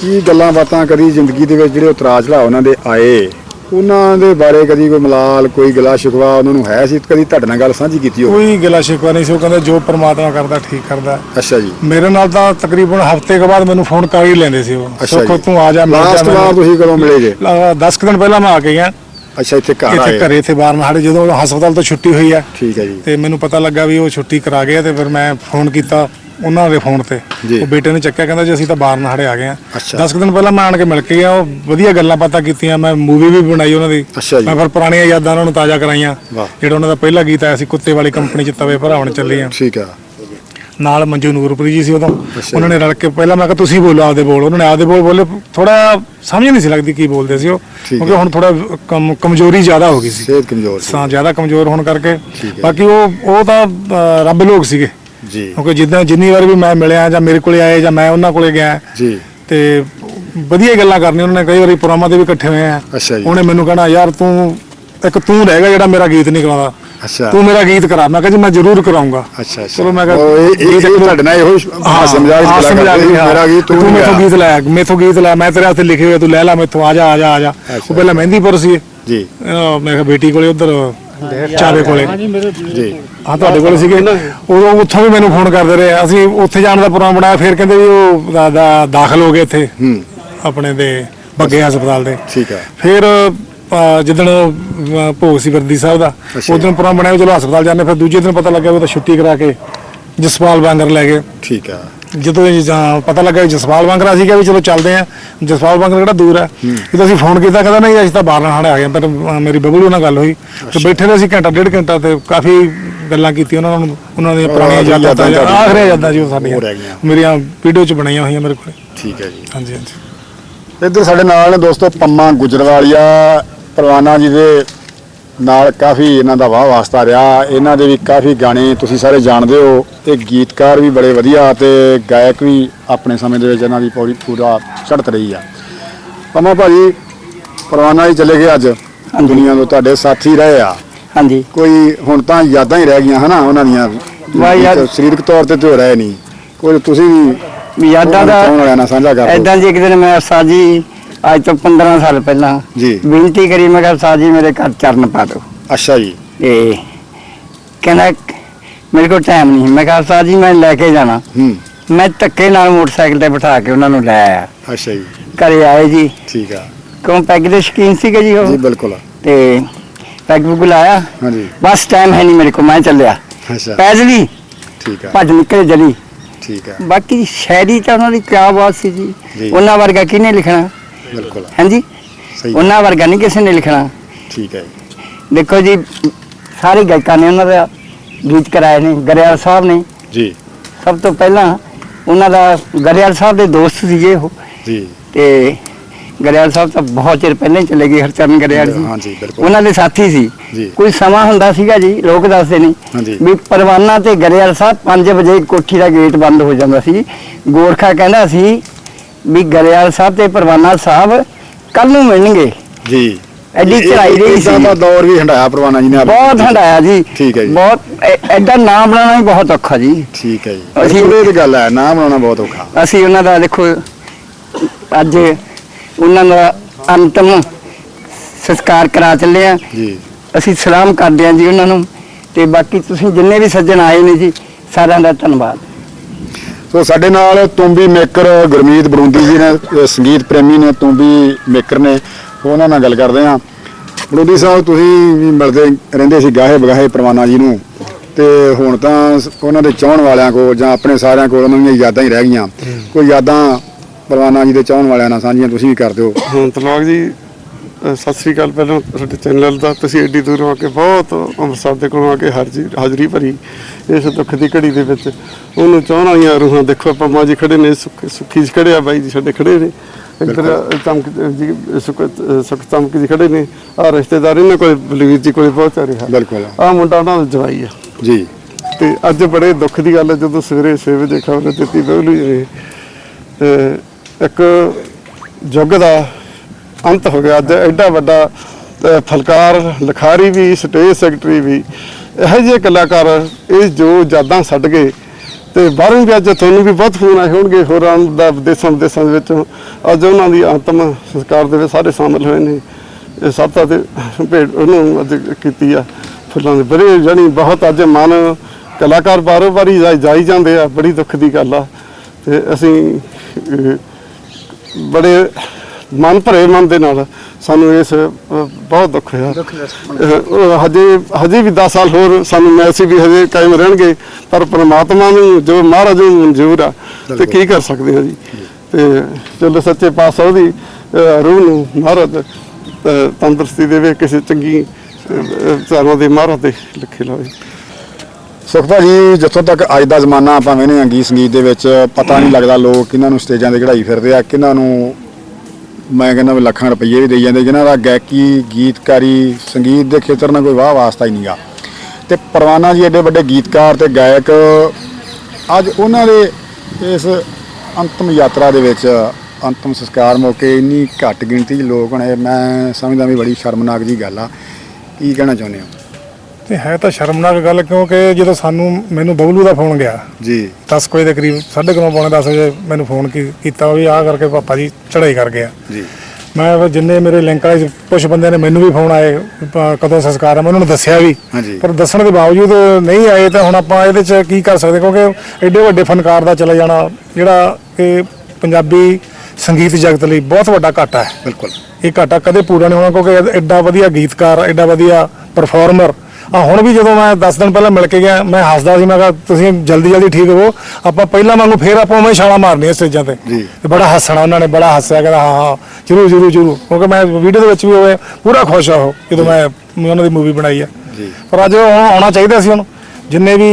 ਕੀ ਗੱਲਾਂ ਬਾਤਾਂ ਕਦੀ ਜ਼ਿੰਦਗੀ ਦੇ ਵਿੱਚ ਜਿਹੜੇ ਉਤਰਾਅ ਚੜਾਅ ਉਹਨਾਂ ਦੇ ਆਏ? ਉਹਨਾਂ ਦੇ ਬਾਰੇ ਕਦੀ ਕੋਈ ਮਲਾਲ ਕੋਈ ਗਲਾ ਸ਼ਿਕਵਾ ਉਹਨਾਂ ਨੂੰ ਹੈ ਸੀ? ਕਦੀ ਤੁਹਾਡੇ ਨਾਲ ਗੱਲ ਸਾਂਝੀ ਕੀਤੀ ਹੋਵੇ? ਕੋਈ ਗਿਲਾ ਸ਼ਿਕਵਾ ਨਹੀਂ ਸੀ। ਉਹ ਕਹਿੰਦਾ ਜੋ ਪ੍ਰਮਾਤਮਾ ਕਰਦਾ ਠੀਕ ਕਰਦਾ। ਅੱਛਾ ਜੀ। ਮੇਰੇ ਨਾਲ ਤਾਂ ਤਕਰੀਬਨ ਹਫ਼ਤੇ ਕੇ ਬਾਅਦ ਮੈਨੂੰ ਫੋਨ ਕਰ ਹੀ ਲੈਂਦੇ ਸੀ ਉਹ। ਸੁੱਖ ਤੂੰ ਆ ਜਾ ਮਿਲ ਜਾ ਲਾਸਟ ਵਾਰ ਤੁਸੀਂ ਕਦੋਂ ਮਿਲੇ ਜੇ? 10 ਦਿਨ ਪਹਿਲਾਂ ਮੈਂ ਆ ਕੇ ਗਿਆ। ਅੱਛਾ ਇੱਥੇ ਘਰ ਇੱਥੇ ਆਏ। ਘਰੇ ਇੱਥੇ ਬਾਹਰ ਸਾਡੇ ਜਦੋਂ ਹਸਪਤਾਲ ਤੋਂ ਛੁੱਟੀ ਹੋਈ ਆ ਠੀਕ ਹੈ ਜੀ। ਤੇ ਮੈਨੂੰ ਪਤਾ ਲੱਗਾ ਵੀ ਉਹ ਛੁੱਟੀ ਕਰਾ ਗਏ ਆ ਤੇ ਫਿਰ ਮੈਂ ਫੋਨ ਕੀਤਾ। ਉਹਨਾਂ ਦੇ ਫੋਨ ਤੇ। ਜੀ। ਉਹ ਬੇਟੇ ਨੇ ਚੱਕਿਆ ਕਹਿੰਦਾ ਜੀ ਅਸੀਂ ਤਾਂ ਬਾਹਰ ਨਾੜੇ ਆ ਗਏ ਆ। ਅੱਛਾ। 10 ਦਿਨ ਪਹਿਲਾਂ ਮੈਂ ਆਣ ਕੇ ਮਿਲ ਕੇ ਗਿਆ ਉਹ ਵਧੀਆ ਗੱਲਾਂ ਬਾਤਾਂ ਕੀਤੀਆਂ ਮੈਂ ਮੂਵੀ ਵੀ ਬਣਾਈ ਉਹਨਾਂ ਦੀ। ਅੱਛਾ ਜੀ। ਮੈਂ ਫਿਰ ਪੁਰਾਣੀਆਂ ਯਾਦਾਂ ਉਹਨਾਂ ਨੂੰ ਤਾਜ਼ਾ ਕਰਾਈਆਂ ਵਾਹ। ਜਿਹੜਾ ਉਹਨਾਂ ਦਾ ਪਹਿਲਾ ਗੀਤ ਆਇਆ ਸੀ ਕੁੱਤੇ ਵਾਲੀ ਕੰਪਨੀ ਚ ਤਵੇ ਭਰਾਵਣ ਚੱਲੇ ਆ। ਠੀਕ ਆ। ਨਾਲ ਮੰਜੂ ਨੂਰਪੁਰੀ ਜੀ ਸੀ ਉਦੋਂ। ਅੱਛਾ। ਉਹਨਾਂ ਨੇ ਰਲ ਕੇ ਪਹਿਲਾਂ ਮੈਂ ਕਿਹਾ ਤੁਸੀਂ ਬੋਲੋ ਆਪਦੇ ਬੋਲ। ਉਹਨਾਂ ਨੇ ਆਪਦੇ ਬੋਲ ਬੋਲੇ ਥੋੜਾ ਸਮਝ ਨਹੀਂ ਸੀ ਲੱਗਦੀ ਕੀ ਬੋਲਦੇ ਸੀ ਉਹ। ਠੀਕ ਕਿਉਂਕਿ ਹੈ। ਹੁਣ ਥੋੜਾ ਕਮਜ਼ੋਰੀ ਜ਼ਿਆਦਾ ਹੋ ਗਈ ਸੀ। ਸਿਹਤ ਕਮਜ਼ੋਰ ਸੀ। ਸਾਂ ਜ਼ਿਆਦਾ ਕਮਜ਼ੋਰ ਹੋਣ ਕਰਕੇ। ਠੀਕ ਹੈ। ਬਾਕੀ ਉਹ ਉਹ ਤਾਂ ਰੱਬ ਲੋਕ ਸੀਗੇ। ਜੀ। ਕਿਉਂਕਿ ਜਿੱਦਾਂ ਜਿੰਨੀ ਵਾਰ ਵੀ ਮੈਂ ਮਿਲਿਆ ਜਾਂ ਮੇਰੇ ਕੋਲੇ ਆਏ ਜਾਂ ਮੈਂ ਉਹਨਾਂ ਕੋਲੇ ਗਿਆ ਜੀ। ਤੇ ਵਧੀਆ ਗੱਲਾਂ ਕਰਨੀਆਂ ਉਹਨਾਂ ਨੇ ਕਈ ਵਾਰੀ ਪ੍ਰੋਗਰਾਮਾਂ ਤੇ ਵੀ ਇਕੱਠੇ ਹੋਏ ਆ। ਅੱਛਾ ਜੀ। ਉਹਨੇ ਮੈਨੂੰ ਕਹਿਣਾ ਯਾਰ ਤੂੰ ਇੱਕ ਤੂੰ ਰਹਿ ਗਿਆ ਜਿਹੜਾ ਮੇਰਾ ਗੀਤ ਨਹੀਂ ਕਰਾਉਂਦਾ ਅੱਛਾ। ਤੂੰ ਮੇਰਾ ਗੀਤ ਕਰਾ। ਮੈਂ ਕਿਹਾ ਜੀ ਮੈਂ ਜ਼ਰੂਰ ਕਰਾਉਂਗਾ ਅੱਛਾ ਅੱਛਾ। ਚਲੋ ਮੈਂ ਕਿਹਾ ਇਹ ਤੁਹਾਡੇ ਨਾਲ ਇਹੋ ਹਾਂ, ਸਮਝਾ ਕਰਦੇ ਕੇ ਹਾਂ। ਮੇਰਾ ਗੀਤ ਤੂੰ ਮੇਥੋਂ। ਗੀਤ ਲੈ ਮੇਥੋਂ ਗੀਤ ਲੈ ਮੈਂ ਤੇਰੇ ਹੱਥ ਲਿਖੇ ਹੋਏ ਤੂੰ ਲੈ ਲੈ ਮੇਥੋਂ ਆ ਜਾ ਆ ਜਾ ਆ ਜਾ। ਉਹ ਪਹਿਲਾਂ ਮਹਿੰਦੀਪੁਰ ਸੀ। ਜੀ। ਮੈਂ ਕਿਹਾ ਬੇਟੀ ਕੋਲੇ ਉਧਰ ਚਾਵੇ ਕੋਲੇ। ਜੀ। ਹਾਂ ਤੁਹਾਡੇ ਕੋਲ ਸੀਗੇ ਉਦੋਂ ਉੱਥੋਂ ਵੀ ਮੈਨੂੰ ਫੋਨ ਕਰਦੇ ਰਹੇ। ਅਸੀਂ ਉੱਥੇ ਜਾਣ ਦਾ ਪ੍ਰੋਗਰਾਮ ਬਣਾਇਆ ਫਿਰ ਕਹਿੰਦੇ ਵੀ ਉਹ ਦਾ- ਦਾ- ਦਾਖਲ ਹੋ ਗਏ ਇੱਥੇ। ਹੂੰ। ਆਪਣੇ ਦੇ ਬੱਗੇ ਹਸਪਤਾਲ ਦੇ। ਠੀਕ ਆ। ਫਿਰ ਜਿੱਦਣ ਅਹ, ਭੋਗ ਸੀ ਵਰਦੀ ਸਾਹਿਬ ਦਾ ਅੱਛਾ। ਉਸ ਦਿਨ ਪ੍ਰੋਗਰਾਮ ਬਣਾਇਆ ਚਲੋ ਹਸਪਤਾਲ ਜਾਂਦੇ ਫਿਰ ਦੂਜੇ ਦਿਨ ਪਤਾ ਲੱਗਿਆ ਵੀ ਉਹ ਤਾਂ ਛੁੱਟੀ ਕਰਾ ਕੇ ਜਸਪਾਲ ਬਾਂਗਰ ਲੈ ਗਏ। ਠੀਕ ਆ। ਜਦੋਂ ਇਹ ਜਾਂ ਪਤਾ ਲੱਗਾ ਵੀ ਜਸਪਾਲ ਅਸੀਂ ਕਿਹਾ ਵੀ ਚਲੋ ਚੱਲਦੇ ਆ ਜਸਪਾਲ ਬਾਂਗਰ ਕਿਹੜਾ ਦੂਰ ਹੈ। ਜਦੋਂ ਅਸੀਂ ਫੋਨ ਕੀਤਾ ਕਹਿੰਦਾ ਨਹੀਂ ਅਸੀਂ ਤਾਂ ਬਾਹਰ ਨਾਲ ਆ ਗਏ ਪਰ ਮੇਰੀ ਬਬਲੂ ਨਾਲ ਗੱਲ ਹੋਈ। ਤੇ ਬੈਠੇ ਰਹੇ ਅਸੀਂ ਘੰਟਾ ਡੇਢ ਘੰਟਾ ਤੇ ਕਾਫੀ ਗੱਲਾਂ ਕੀਤੀਆਂ ਉਹਨਾਂ ਨੂੰ ਉਹਨਾਂ ਦੀਆਂ ਪੁਰਾਣੀਆਂ ਯਾਦਾਂ। ਆਖਰੀ ਯਾਦਾਂ ਜੀ ਉਹ ਸਾਡੀਆਂ। ਮੇਰੀਆਂ ਵੀਡੀਓ ਚ ਬਣਾਈਆਂ ਹੋਈਆਂ ਮੇਰੇ ਕੋਲ। ਠੀਕ ਹੈ ਜੀ। ਹਾਂਜੀ ਹਾਂਜੀ। ਇੱਧਰ ਸਾਡੇ ਨਾਲ ਨੇ ਦੋਸਤੋ ਪੰਮਾ ਗੁਜਰਵਾਲੀਆ ਪਰਵਾਨਾ ਜੀ ਦੇ ਨਾਲ ਕਾਫੀ ਇਹਨਾਂ ਦਾ ਵਾਹ ਵਾਸਤਾ ਰਿਹਾ। ਇਹਨਾਂ ਦੇ ਵੀ ਕਾਫੀ ਗਾਣੇ ਤੁਸੀਂ ਸਾਰੇ ਜਾਣਦੇ ਹੋ ਇਹ ਗੀਤਕਾਰ ਵੀ ਬੜੇ ਵਧੀਆ ਤੇ ਗਾਇਕ ਵੀ ਆਪਣੇ ਸਮੇਂ ਦੇ ਵਿੱਚ ਇਹਨਾਂ ਦੀ ਪੂਰੀ ਪੂਰਾ ਚੜ੍ਹਤ ਰਹੀ ਆ। ਪਮਾ ਭਾਜੀ ਪਰਵਾਨਾ ਹੀ ਚਲੇ ਗਏ ਅੱਜ। ਦੁਨੀਆ ਤੋਂ ਤੁਹਾਡੇ ਸਾਥੀ ਰਹੇ ਆ। ਹਾਂਜੀ। ਕੋਈ ਹੁਣ ਤਾਂ ਯਾਦਾਂ ਹੀ ਰਹਿ ਗਈਆਂ ਹਨਾ ਉਹਨਾਂ ਦੀਆਂ। ਵਾਹ ਯਾਰ। ਸਰੀਰਕ ਤੌਰ ਤੇ ਤੇ ਹੋ ਰਹੇ ਨਹੀਂ। ਕੋਈ ਤੁਸੀਂ ਵੀ ਯਾਦਾਂ ਦਾ ਸਾਂਝਾ ਕਰ ਐਦਾਂ ਜੀ ਇੱਕ ਦਿਨ ਮੈਂ ਸਾਜੀ ਅੱਜ ਤੋਂ 15 ਸਾਲ ਪਹਿਲਾਂ ਜੀ। ਬੇਨਤੀ ਕਰੀ ਮੈਂ ਕਿਹਾ ਸਾਜੀ ਮੇਰੇ ਘਰ ਚਰਨ ਪਾ ਦਿਓ। ਅੱਛਾ ਜੀ। ਤੇ ਕਹਿੰਦਾ ਮੇਰੇ ਕੋਲ ਟਾਈਮ ਨਹੀਂ। ਮੈਂ ਕਿਹਾ ਸਾਜੀ ਮੈਂ ਲੈ ਕੇ ਜਾਣਾ। ਹੂੰ। ਮੈਂ ਧੱਕੇ ਨਾਲ ਮੋਟਰਸਾਈਕਲ ਤੇ ਬਿਠਾ ਕੇ ਉਹਨਾਂ ਨੂੰ ਲੈ ਆਇਆ। ਅੱਛਾ ਜੀ। ਘਰੇ ਆਏ ਜੀ। ਠੀਕ ਆ। ਕਿਉਂ ਪੈਗ ਦੇ ਸ਼ਕੀਨ ਸੀਗੇ ਜੀ ਜੀ ਉਹ ਬਿਲਕੁਲ। ਤੇ ਪੈਗ ਪੁਗ ਲਾਇਆ। ਹਾਂਜੀ। ਬਸ ਟਾਈਮ ਹੈ ਨਹੀਂ ਮੇਰੇ ਕੋਲ ਮੈਂ ਚੱਲਿਆ। ਅੱਛਾ। ਪੈਦਲੀ ਠੀਕ ਆ। ਭੱਜ ਨਿਕਲੇ ਜਲੀ। ਠੀਕ ਆ। ਬਾਕੀ ਸ਼ਾਇਰੀ ਤਾਂ ਉਹਨਾਂ ਦੀ ਕਿਆ ਬਾਤ ਸੀ ਜੀ। ਜੀ। ਉਹਨਾਂ ਵਰਗਾ ਕਿਹਨੇ ਲਿਖਣਾ? ਬਿਲਕੁਲ। ਹਾਂਜੀ? ਸਹੀ ਉਹਨਾਂ ਵਰਗਾ ਨਹੀਂ ਕਿਸੇ ਨੇ ਲਿਖਣਾ। ਠੀਕ ਹੈ ਜੀ। ਦੇਖੋ ਜੀ ਸਾਰੇ ਗਾਇਕਾਂ ਨੇ ਉਹਨਾਂ ਦਾ ਗੀਤ ਕਰਾਏ ਨੇ ਗਰੇਵਾਲ ਸਾਹਿਬ ਨੇ। ਜੀ। ਸਭ ਤੋਂ ਪਹਿਲਾਂ ਉਹਨਾਂ ਦਾ ਗਰੇਵਾਲ ਸਾਹਿਬ ਦੇ ਦੋਸਤ ਸੀਗੇ ਉਹ। ਜੀ। ਤੇ ਗਰੇਵਾਲ ਸਾਹਿਬ ਤਾਂ ਬਹੁਤ ਚਿਰ ਪਹਿਲਾਂ ਹੀ ਚਲੇ ਗਏ ਹਰਚਰਨ ਗਰੇਵਾਲ ਜੀ। ਹਾਂਜੀ ਬਿਲਕੁਲ। ਉਹਨਾਂ ਦੇ ਸਾਥੀ ਸੀ। ਜੀ। ਕੋਈ ਸਮਾਂ ਹੁੰਦਾ ਸੀਗਾ ਜੀ ਲੋਕ ਦੱਸਦੇ ਨੇ। ਵੀ ਪਰਵਾਨਾ ਤੇ ਗਰੇਵਾਲ ਸਾਹਿਬ 5 ਵਜੇ ਕੋਠੀ ਦਾ ਗੇਟ ਬੰਦ ਹੋ ਜਾਂਦਾ ਸੀ। ਗੋਰਖਾ ਕਹਿੰਦਾ ਸੀ ਵੀ ਗਰੇਵਾਲ ਸਾਹਿਬ ਤੇ ਪਰਵਾਨਾ ਸਾਹਿਬ ਕੱਲ ਨੂੰ ਮਿਲਣਗੇ। ਜੀ। ਐਡੀ ਚੜਾਈ ਰਹੀ ਸੀ। ਦਾ ਦੌਰ ਵੀ ਹੰਡਾਇਆ ਪ੍ਰਵਾਨਾ ਜੀ ਨੇ ਬਹੁਤ। ਹੰਡਾਇਆ ਜੀ। ਠੀਕ ਹੈ ਜੀ। ਬਹੁਤ ਐਡਾ ਨਾਮ ਬਣਾਉਣਾ ਹੀ ਬਹੁਤ ਔਖਾ ਜੀ। ਠੀਕ ਹੈ ਜੀ। ਅਸੀਂ- ਇਹ ਤੇ ਗੱਲ ਹੈ ਨਾਮ ਬਣਾਉਣਾ ਬਹੁਤ ਔਖਾ। ਅਸੀਂ ਉਹਨਾਂ ਦਾ ਦੇਖੋ ਅੱਜ ਉਹਨਾਂ ਦਾ ਅੰਤਮ ਸੰਸਕਾਰ ਕਰਾ ਚੱਲੇ ਆ। ਜੀ। ਅਸੀਂ ਸਲਾਮ ਕਰਦੇ ਹਾਂ ਜੀ ਉਹਨਾਂ ਨੂੰ। ਤੇ ਬਾਕੀ ਤੁਸੀਂ ਜਿੰਨੇ ਵੀ ਸੱਜਣ ਆਏ ਨੇ ਜੀ ਸਾਰਿਆਂ ਦਾ ਧੰਨਵਾਦ। ਸੋ ਸਾਡੇ ਨਾਲ ਤੁੰਬੀ ਮੇਕਰ ਗੁਰਮੀਤ ਬਰੂੰਦੀ ਜੀ ਨੇ ਸੰਗੀਤ ਪ੍ਰੇਮੀ ਨੇ ਤੁੰਬੀ ਮੇਕਰ ਨੇ। ਉਹਨਾਂ ਨਾਲ ਗੱਲ ਕਰਦੇ ਹਾਂ। ਬਰੂੰਦੀ ਸਾਹਿਬ ਤੁਸੀਂ ਵੀ ਮਿਲਦੇ ਰਹਿੰਦੇ ਸੀ ਗਾਹੇ ਬਗਾਹੇ ਪ੍ਰਵਾਨਾ ਜੀ ਨੂੰ। ਤੇ ਹੁਣ ਤਾਂ ਉਹਨਾਂ ਦੇ ਚਾਹਣ ਵਾਲਿਆਂ ਕੋਲ ਜਾਂ ਆਪਣੇ ਸਾਰਿਆਂ ਕੋਲ ਉਹਨਾਂ ਦੀਆਂ ਯਾਦਾਂ ਹੀ ਰਹਿ ਗਈਆਂ। ਕੋਈ ਯਾਦਾਂ ਪ੍ਰਵਾਨਾ ਜੀ ਦੇ ਚਾਹਣ ਵਾਲਿਆਂ ਨਾਲ ਸਾਂਝੀਆਂ ਤੁਸੀਂ ਵੀ ਕਰ ਦਿਓ। ਹਾਂ ਤਲਵਾਗ ਜੀ ਸਤਿ ਸ੍ਰੀ ਅਕਾਲ ਪਹਿਲਾਂ ਤੁਹਾਡੇ ਚੈਨਲ ਦਾ ਤੁਸੀਂ ਏਡੀ ਦੂਰੋਂ ਆ ਕੇ ਬਹੁਤ ਅੰਮ੍ਰਿਤਸਰ ਦੇ ਕੋਲੋਂ ਆ ਕੇ ਹਾਜ਼ਰੀ ਹਾਜ਼ਰੀ ਭਰੀ ਇਸ ਦੁੱਖ ਦੀ ਘੜੀ ਦੇ ਵਿੱਚ। ਉਹਨੂੰ ਚਾਹਣ ਵਾਲੀਆਂ ਰੂਹਾਂ ਦੇਖੋ ਆਪਾਂ ਮਾਂ ਜੀ ਖੜੇ ਨੇ ਸੁੱਖ ਸੁੱਖੀ ਜੀ ਖੜੇ ਆ ਬਾਈ ਜੀ ਸਾਡੇ ਖੜੇ ਨੇ। ਇੱਧਰ ਚਮਕ ਜੀ ਸੁੱਖ ਚਮਕ ਜੀ ਖੜੇ ਨੇ। ਆ ਰਿਸ਼ਤੇਦਾਰ ਇਹਨਾਂ ਕੋਲ ਬਲਵੀਰ ਜੀ ਕੋਲੇ ਪਹੁੰਚ ਰਿਹਾ ਬਿਲਕੁਲ। ਆ ਮੁੰਡਾ ਉਹਨਾਂ ਦਾ ਜਵਾਈ ਆ। ਜੀ। ਤੇ ਅੱਜ ਬੜੇ ਦੁੱਖ ਦੀ ਗੱਲ ਹੈ ਜਦੋਂ ਸਵੇਰੇ 6 ਵਜੇ ਖਬਰ ਦਿੱਤੀ ਤੇ ਇੱਕ ਯੁੱਗ ਦਾ ਅੰਤ ਹੋ ਗਿਆ। ਅੱਜ ਐਡਾ ਵੱਡਾ ਫਲਕਾਰ, ਲਿਖਾਰੀ ਵੀ, ਸਟੇਜ ਸੈਕਟਰੀ ਵੀ, ਇਹੋ ਜਿਹੇ ਕਲਾਕਾਰ ਇਹ ਜੋ ਯਾਦਾਂ ਛੱਡ ਗਏ। ਤੇ ਬਾਹਰੋਂ ਵੀ ਅੱਜ ਤੁਹਾਨੂੰ ਵੀ ਬਹੁਤ ਫੋਨ ਆਏ ਹੋਣਗੇ ਹੋਰਾਂ ਦਾ ਵਿਦੇਸ਼ਾਂ ਵਿਦੇਸ਼ਾਂ ਦੇ ਵਿੱਚ। ਅੱਜ ਉਹਨਾਂ ਦੀ ਅੰਤਮ ਸੰਸਕਾਰ ਦੇ ਵਿੱਚ ਸਾਰੇ ਸ਼ਾਮਲ ਹੋਏ ਨੇ। ਇਹ ਸਭ ਤਾਂ ਤੇ ਭੇਟ ਉਹਨੂੰ ਅੱਜ ਕੀਤੀ ਆ ਫੁੱਲਾਂ ਦੇ ਬੜੇ ਜਾਨੀ ਬਹੁਤ ਅੱਜ ਮਨ ਕਲਾਕਾਰ ਬਾਰੋ ਬਾਰੀ ਜਾਈ ਜਾਂਦੇ ਆ, ਬੜੀ ਦੁੱਖ ਦੀ ਗੱਲ ਆ। ਤੇ ਅਸੀਂ ਬੜੇ ਮਨ ਭਰੇ ਮਨ ਦੇ ਨਾਲ ਸਾਨੂੰ ਇਸ ਅਹ, ਬਹੁਤ ਦੁੱਖ ਹੋਇਆ। ਅਹ, ਉਹ ਹਜੇ ਹਜੇ ਵੀ 10 ਸਾਲ ਹੋਰ ਸਾਨੂੰ ਮੈਸੀ ਵੀ ਹਜੇ ਕਾਇਮ ਰਹਿਣਗੇ ਪਰ ਪ੍ਰਮਾਤਮਾ ਨੂੰ ਜੋ ਮਹਾਰਾਜ ਨੂੰ ਮਨਜ਼ੂਰ ਆ ਤੇ ਕੀ ਕਰ ਸਕਦੇ ਹਾਂ ਜੀ? ਤੇ ਚਲੋ ਸੱਚੇ ਪਾਤਸ਼ਾਹ ਦੀ ਅਹ, ਰੂਹ ਨੂੰ ਮਹਾਰਾਜ ਅਹ, ਤੰਦਰੁਸਤੀ ਦੇਵੇ ਕਿਸੇ ਚੰਗੀ ਚਾਰਾਂ ਦੇ ਮਹਾਰਾਜ ਦੇ ਲਿਖੇ ਲਾਵੇ। ਸੁਖਪਾ ਜੀ ਜਿੱਥੋਂ ਤੱਕ ਅੱਜ ਦਾ ਜ਼ਮਾਨਾ ਆਪਾਂ ਵੇਖਦੇ ਹਾਂ ਗੀਤ ਸੰਗੀਤ ਦੇ ਵਿੱਚ ਪਤਾ ਨਹੀਂ ਲੱਗਦਾ ਲੋਕ ਕਿਹਨਾਂ ਨੂੰ ਸਟੇਜਾਂ ਤੇ ਚੜਾਈ ਫਿਰਦੇ ਆ ਕਿਹਨਾਂ ਨੂੰ ਮੈਂ ਕਹਿੰਦਾ ਵੀ ਲੱਖਾਂ ਰੁਪਏ ਵੀ ਦੇਈ ਜਾਂਦੇ, ਜਿਨ੍ਹਾਂ ਦਾ ਗਾਇਕੀ, ਗੀਤਕਾਰੀ, ਸੰਗੀਤ ਦੇ ਖੇਤਰ ਨਾਲ ਕੋਈ ਵਾਹ ਵਾਸਤਾ ਹੀ ਨਹੀਂਗਾ। ਤੇ ਪਰਵਾਨਾ ਜੀ ਐਡੇ ਵੱਡੇ ਗੀਤਕਾਰ ਤੇ ਗਾਇਕ, ਅੱਜ ਉਹਨਾਂ ਦੇ ਇਸ ਅੰਤਮ ਯਾਤਰਾ ਦੇ ਵਿੱਚ ਅੰਤਮ ਸੰਸਕਾਰ ਮੌਕੇ ਇੰਨੀ ਘੱਟ ਗਿਣਤੀ 'ਚ ਲੋਕ ਨੇ ਮੈਂ ਸਮਝਦਾ ਵੀ ਬੜੀ ਸ਼ਰਮਨਾਕ ਜੀ ਗੱਲ ਆ। ਕੀ ਕਹਿਣਾ ਚਾਹੁੰਦੇ ਹੋ? ਤੇ ਹੈ ਤਾਂ ਸ਼ਰਮਨਾਕ ਗੱਲ ਕਿਉਂਕਿ ਜਦੋਂ ਸਾਨੂੰ ਮੈਨੂੰ ਬਬਲੂ ਦਾ ਫੋਨ ਗਿਆ। ਜੀ। 10 ਵਜੇ ਦੇ ਕਰੀਬ 9:30 ਪੌਣੇ 10 ਵਜੇ ਮੈਨੂੰ ਫੋਨ ਕੀਤਾ ਵੀ ਆਹ ਕਰਕੇ ਪਾਪਾ ਜੀ ਚੜ੍ਹਾਈ ਕਰ ਗਿਆ। ਜੀ। ਮੈਂ ਫਿਰ ਜਿੰਨੇ ਮੇਰੇ ਲਿੰਕ ਵਾਲੇ ਕੁਝ ਬੰਦਿਆਂ ਨੇ ਮੈਨੂੰ ਵੀ ਫੋਨ ਆਏ ਕਦੋਂ ਸੰਸਕਾਰ ਹੈ ਮੈਂ ਉਹਨਾਂ ਨੂੰ ਦੱਸਿਆ ਵੀ। ਪਰ ਦੱਸਣ ਦੇ ਬਾਵਜੂਦ ਨਹੀਂ ਆਏ ਤਾਂ ਹੁਣ ਆਪਾਂ ਇਹਦੇ 'ਚ ਕੀ ਕਰ ਸਕਦੇ ਕਿਉਂਕਿ ਐਡੇ ਵੱਡੇ ਫਨਕਾਰ ਦਾ ਚਲੇ ਜਾਣਾ ਜਿਹੜਾ ਕਿ ਪੰਜਾਬੀ ਸੰਗੀਤ ਜਗਤ ਲਈ ਬਹੁਤ ਵੱਡਾ ਘਾਟਾ ਹੈ। ਬਿਲਕੁਲ। ਇਹ ਘਾਟਾ ਕਦੇ ਪੂਰਾ ਨਹੀਂ ਹੋਣਾ ਕਿਉਂਕਿ ਐਡਾ ਵਧੀਆ ਗੀਤਕਾਰ ਐਡਾ ਵਧੀਆ ਪਰਫਾਰਮਰ ਆ ਹੁਣ ਵੀ ਜਦੋਂ ਮੈਂ 10 ਦਿਨ ਪਹਿਲਾਂ ਮਿਲ ਕੇ ਗਿਆ ਮੈਂ ਹੱਸਦਾ ਸੀ ਮੈਂ ਕਿਹਾ ਤੁਸੀਂ ਜਲਦੀ ਜਲਦੀ ਠੀਕ ਹੋਵੋ ਆਪਾਂ ਪਹਿਲਾਂ ਵਾਂਗੂ ਫੇਰ ਆਪਾਂ ਉਵੇਂ ਛਾਲਾਂ ਮਾਰਨੀਆਂ ਸਟੇਜਾਂ ਤੇ। ਤੇ ਬੜਾ ਹੱਸਣਾ ਉਹਨਾਂ ਨੇ ਬੜਾ ਹੱਸਿਆ ਕਹਿੰਦਾ ਹਾਂ ਹਾਂ ਜਰੂਰ ਜਰੂਰ ਜਰੂਰ। ਕਿਉਂਕਿ ਮੈਂ ਵੀਡੀਓ ਦੇ ਵਿੱਚ ਵੀ ਹੋਵੇ ਪੂਰਾ ਖੁਸ਼ ਆ ਉਹ ਜਦੋਂ ਮੈਂ ਉਹਨਾਂ ਦੀ ਮੂਵੀ ਬਣਾਈ ਆ। ਜੀ। ਪਰ ਅੱਜ ਉਹ ਆਉਣਾ ਚਾਹੀਦਾ ਸੀ ਹੁਣ ਜਿੰਨੇ ਵੀ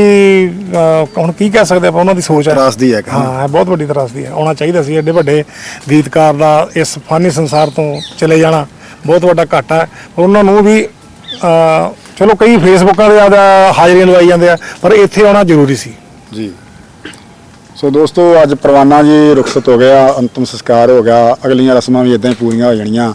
ਹੁਣ ਕੀ ਕਹਿ ਸਕਦੇ ਆਪਾਂ ਉਹਨਾਂ ਦੀ ਸੋਚ ਹੈ ਤਰਾਸਦੀ ਹੈ ਹਾਂ। ਹਾਂ। ਬਹੁਤ ਵੱਡੀ ਤਰਾਸਦੀ ਹੈ ਆਉਣਾ ਚਾਹੀਦਾ ਸੀ ਐਡੇ ਵੱਡੇ ਗੀਤਕਾਰ ਦਾ ਇਸ ਫਾਨੀ ਸੰਸਾਰ ਤੋਂ ਚਲੇ ਜਾਣਾ ਬਹੁਤ ਵੱਡਾ ਘਾਟਾ। ਹੈ ਉਹਨਾਂ ਨੂੰ ਵੀ ਚਲੋ ਕਈ ਫੇਸਬੁੱਕਾਂ ਦੇ ਆਦਾ ਹਾਜ਼ਰੀਆਂ ਲਵਾਈ ਜਾਂਦੇ ਆ ਪਰ ਇੱਥੇ ਆਉਣਾ ਜ਼ਰੂਰੀ ਸੀ। ਜੀ। ਸੋ ਦੋਸਤੋ ਅੱਜ ਪ੍ਰਵਾਨਾ ਜੀ ਰੁਖਸਤ ਹੋ ਗਿਆ ਅੰਤਮ ਸੰਸਕਾਰ ਹੋ ਗਿਆ ਅਗਲੀਆਂ ਰਸਮਾਂ ਵੀ ਇਦਾਂ ਹੀ ਪੂਰੀਆਂ ਹੋ ਜਾਣੀਆਂ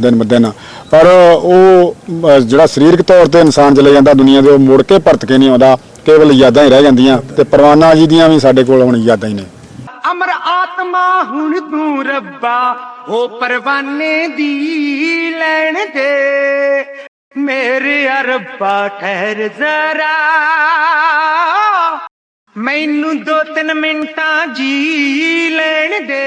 ਦਿਨ ਬ ਦਿਨ। ਪਰ ਉਹ ਜਿਹੜਾ ਸਰੀਰਕ ਤੌਰ ਤੇ ਇਨਸਾਨ ਚਲੇ ਜਾਂਦਾ ਦੁਨੀਆ ਦੇ ਉਹ ਮੁੜ ਕੇ ਪਰਤ ਕੇ ਨਹੀਂ ਆਉਂਦਾ ਕੇਵਲ ਯਾਦਾਂ ਹੀ ਰਹਿ ਜਾਂਦੀਆਂ ਤੇ ਪ੍ਰਵਾਨਾ ਜੀ ਦੀਆਂ ਵੀ ਸਾਡੇ ਕੋਲ ਹੁਣ ਯਾਦਾਂ ਹੀ ਨੇ। ਅਮਰ ਆਤਮਾ ਹੁਣ ਤੂੰ ਰੱਬਾ ਹੋ ਪਰਵਾਨੇ ਦੀ ਲੈਣ ਦੇ। ਮੇਰੇ ਅਰਬਾ ਠਹਿਰ ਜ਼ਰਾ ਮੈਨੂੰ ਦੋ ਤਿੰਨ ਮਿੰਟਾਂ ਜੀ ਲੈਣ ਦੇ